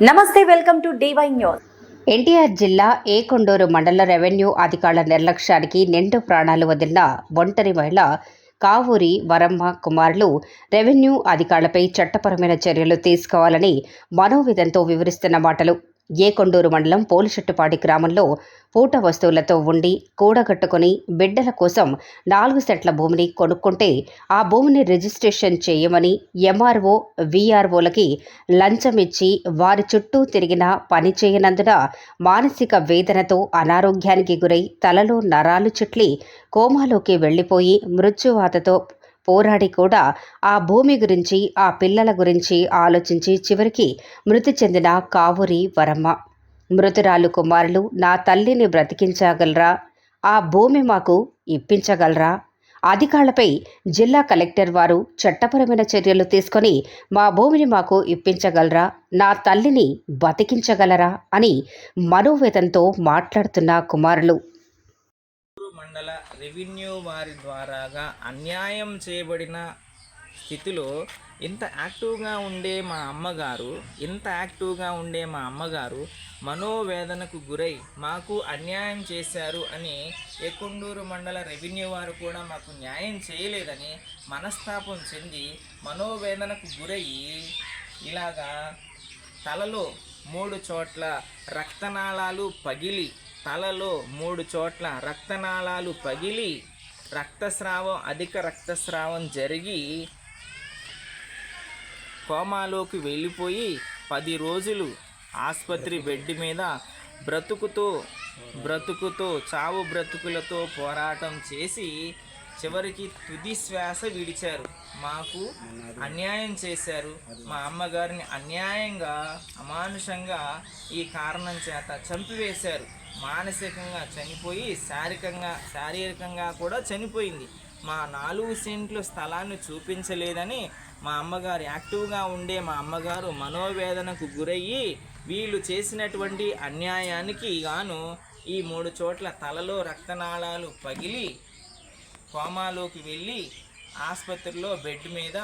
నమస్తే welcome to DY news NTR జిల్లా ఏకొండూరు మండల రెవెన్యూ అధికారుల నిర్లక్ష్యానికి నిండు ప్రాణాలు వదిలిన ఒంటరి మహిళ కావూరి వరమ్మ కుమారులు రెవెన్యూ అధికారులపై చట్టపరమైన చర్యలు తీసుకోవాలని మనోవిధంతో వివరిస్తున్న మాటలు. ఏకొండూరు మండలం పోలిషెట్టుపాటి గ్రామంలో పూట వస్తువులతో ఉండి కూడగట్టుకుని బిడ్డల కోసం నాలుగు సెట్ల భూమిని కొనుక్కుంటే ఆ భూమిని రిజిస్ట్రేషన్ చేయమని ఎంఆర్ఓ వీఆర్ఓలకి లంచం ఇచ్చి వారి చుట్టూ తిరిగిన పని చేయనందున మానసిక వేదనతో అనారోగ్యానికి గురై తలలో నరాలు చుట్లి కోమాలోకి వెళ్ళిపోయి మృత్యువాతతో పోరాడి కూడా ఆ భూమి గురించి ఆ పిల్లల గురించి ఆలోచించి చివరికి మృతి చెందిన కావురి వరమ్మ. మృతురాలు కుమారులు నా తల్లిని బ్రతికించగలరా? ఆ భూమి మాకు ఇప్పించగలరా? అధికారులపై జిల్లా కలెక్టర్ వారు చట్టపరమైన చర్యలు తీసుకొని మా భూమిని మాకు ఇప్పించగలరా? నా తల్లిని బతికించగలరా? అని మనోవేదంతో మాట్లాడుతున్న కుమారులు. రెవెన్యూ వారి ద్వారాగా అన్యాయం చేయబడిన స్థితిలో ఇంత యాక్టివ్గా ఉండే మా అమ్మగారు ఇంత యాక్టివ్గా ఉండే మా అమ్మగారు మనోవేదనకు గురై మాకు అన్యాయం చేశారు అని ఏకొండూరు మండల రెవెన్యూ వారు కూడా మాకు న్యాయం చేయలేదని మనస్తాపం చెంది మనోవేదనకు గురయ్యి ఇలాగా తలలో మూడు చోట్ల రక్తనాళాలు పగిలి తలలో మూడు చోట్ల రక్తనాళాలు పగిలి రక్తస్రావం అధిక రక్తస్రావం జరిగి కోమాలోకి వెళ్ళిపోయి పది రోజులు ఆసుపత్రి బెడ్ మీద బ్రతుకుతో బ్రతుకుతో చావు బ్రతుకులతో పోరాటం చేసి చివరికి తుది శ్వాస విడిచారు. మాకు అన్యాయం చేశారు. మా అమ్మగారిని అన్యాయంగా అమానుషంగా ఈ కారణం చేత చంపివేశారు. మానసికంగా చనిపోయి శారీరకంగా శారీరకంగా కూడా చనిపోయింది. మా నాలుగు సెంట్లు స్థలాన్ని చూపించలేదని మా అమ్మగారు యాక్టివ్గా ఉండే మా అమ్మగారు మనోవేదనకు గురయ్యి వీళ్ళు చేసినటువంటి అన్యాయానికి గాను ఈ మూడు చోట్ల తలలో రక్తనాళాలు పగిలి కోమాలోకి వెళ్ళి ఆసుపత్రిలో బెడ్ మీద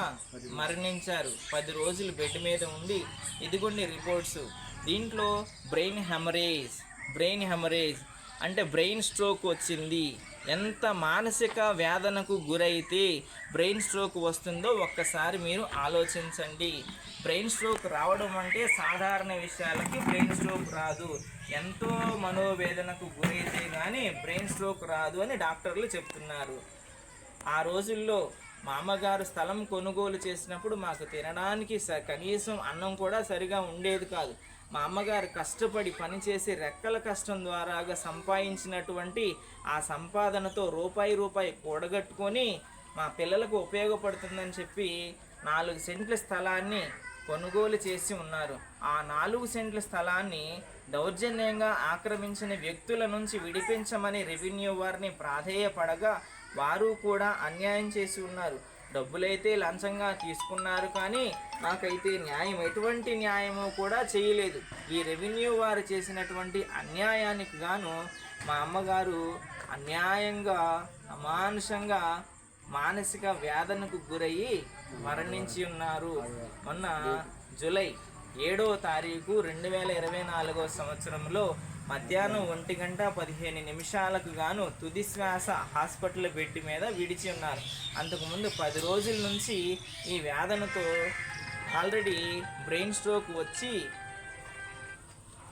మరణించారు. పది రోజులు బెడ్ మీద ఉండి ఇదిగోండి రిపోర్ట్స్. దీంట్లో బ్రెయిన్ హెమరేజ్ బ్రెయిన్ హెమరేజ్ అంటే బ్రెయిన్ స్ట్రోక్ వచ్చింది. ఎంత మానసిక వేదనకు గురైతే బ్రెయిన్ స్ట్రోక్ వస్తుందో ఒక్కసారి మీరు ఆలోచించండి. బ్రెయిన్ స్ట్రోక్ రావడం అంటే సాధారణ విషయాలకి బ్రెయిన్ స్ట్రోక్ రాదు. ఎంతో మనోవేదనకు గురైతే కానీ బ్రెయిన్ స్ట్రోక్ రాదు అని డాక్టర్లు చెప్తున్నారు. ఆ రోజుల్లో మా అమ్మగారు స్థలం కొనుగోలు చేసినప్పుడు మాకు తినడానికి స కనీసం అన్నం కూడా సరిగా ఉండేది కాదు. మా అమ్మగారు కష్టపడి పనిచేసి రెక్కల కష్టం ద్వారాగా సంపాదించినటువంటి ఆ సంపాదనతో రూపాయి రూపాయి కూడగట్టుకొని మా పిల్లలకు ఉపయోగపడుతుందని చెప్పి నాలుగు సెంట్ల స్థలాన్ని కొనుగోలు చేసి ఉన్నారు. ఆ నాలుగు సెంట్ల స్థలాన్ని దౌర్జన్యంగా ఆక్రమించిన వ్యక్తుల నుంచి విడిపించమని రెవెన్యూ వారిని ప్రాధేయపడగా వారు కూడా అన్యాయం చేసి ఉన్నారు. డబ్బులైతే లంచంగా తీసుకున్నారు కానీ నాకైతే న్యాయం ఎటువంటి న్యాయము కూడా చేయలేదు. ఈ రెవెన్యూ వారు చేసినటువంటి అన్యాయానికి గాను మా అమ్మగారు అన్యాయంగా అమానుషంగా మానసిక వేదనకు గురయ్యి మరణించి ఉన్నారు. మొన్న జూలై ఏడవ తారీఖు రెండు వేల ఇరవై నాలుగో సంవత్సరంలో మధ్యాహ్నం ఒంటి గంట పదిహేను నిమిషాలకు గాను తుది శ్వాస హాస్పిటల్ బెడ్ మీద విడిచి ఉన్నారు. అంతకుముందు పది రోజుల నుంచి ఈ వేదనతో ఆల్రెడీ బ్రెయిన్ స్ట్రోక్ వచ్చి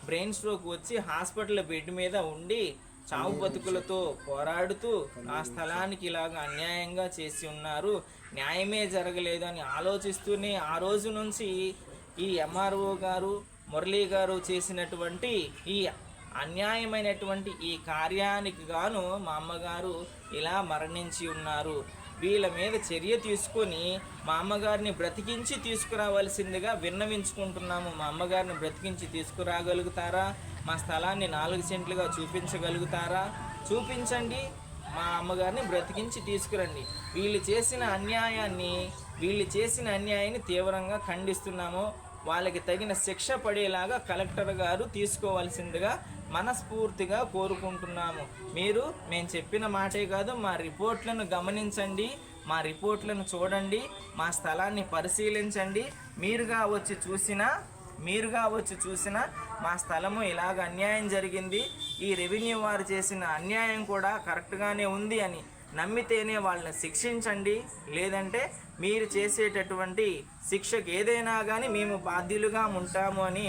బ్రెయిన్ స్ట్రోక్ వచ్చి హాస్పిటల్ బెడ్ మీద ఉండి చావు బతుకులతో పోరాడుతూ ఆ స్థలానికి ఇలాగ అన్యాయంగా చేసి ఉన్నారు. న్యాయమే జరగలేదు అని ఆలోచిస్తూనే ఆ రోజు నుంచి ఈ ఎంఆర్ఓ గారు మురళీ గారు చేసినటువంటి ఈ అన్యాయమైనటువంటి ఈ కార్యానికి గాను మా అమ్మగారు ఇలా మరణించి ఉన్నారు. వీళ్ళ మీద చర్య తీసుకొని మా అమ్మగారిని బ్రతికించి తీసుకురావాల్సిందిగా విన్నవించుకుంటున్నాము. మా అమ్మగారిని బ్రతికించి తీసుకురాగలుగుతారా? మా స్థలాన్ని నాలుగు సెంట్లుగా చూపించగలుగుతారా? చూపించండి. మా అమ్మగారిని బ్రతికించి తీసుకురండి. వీళ్ళు చేసిన అన్యాయాన్ని వీళ్ళు చేసిన అన్యాయాన్ని తీవ్రంగా ఖండిస్తున్నాము. వాళ్ళకి తగిన శిక్ష పడేలాగా కలెక్టర్ గారు తీసుకోవాల్సిందిగా మనస్ఫూర్తిగా కోరుకుంటున్నాము. మీరు మేము చెప్పిన మాటే కాదు మా రిపోర్ట్లను గమనించండి మా రిపోర్ట్లను చూడండి మా స్థలాన్ని పరిశీలించండి. మీరుగా వచ్చి చూసినా మీరుగా వచ్చి చూసిన మా స్థలము ఇలాగ అన్యాయం జరిగింది. ఈ రెవెన్యూ వారు చేసిన అన్యాయం కూడా కరెక్ట్గానే ఉంది అని నమ్మితేనే వాళ్ళని శిక్షించండి. లేదంటే మీరు చేసేటటువంటి శిక్షకు ఏదైనా కానీ మేము బాధ్యులుగా ఉంటాము అని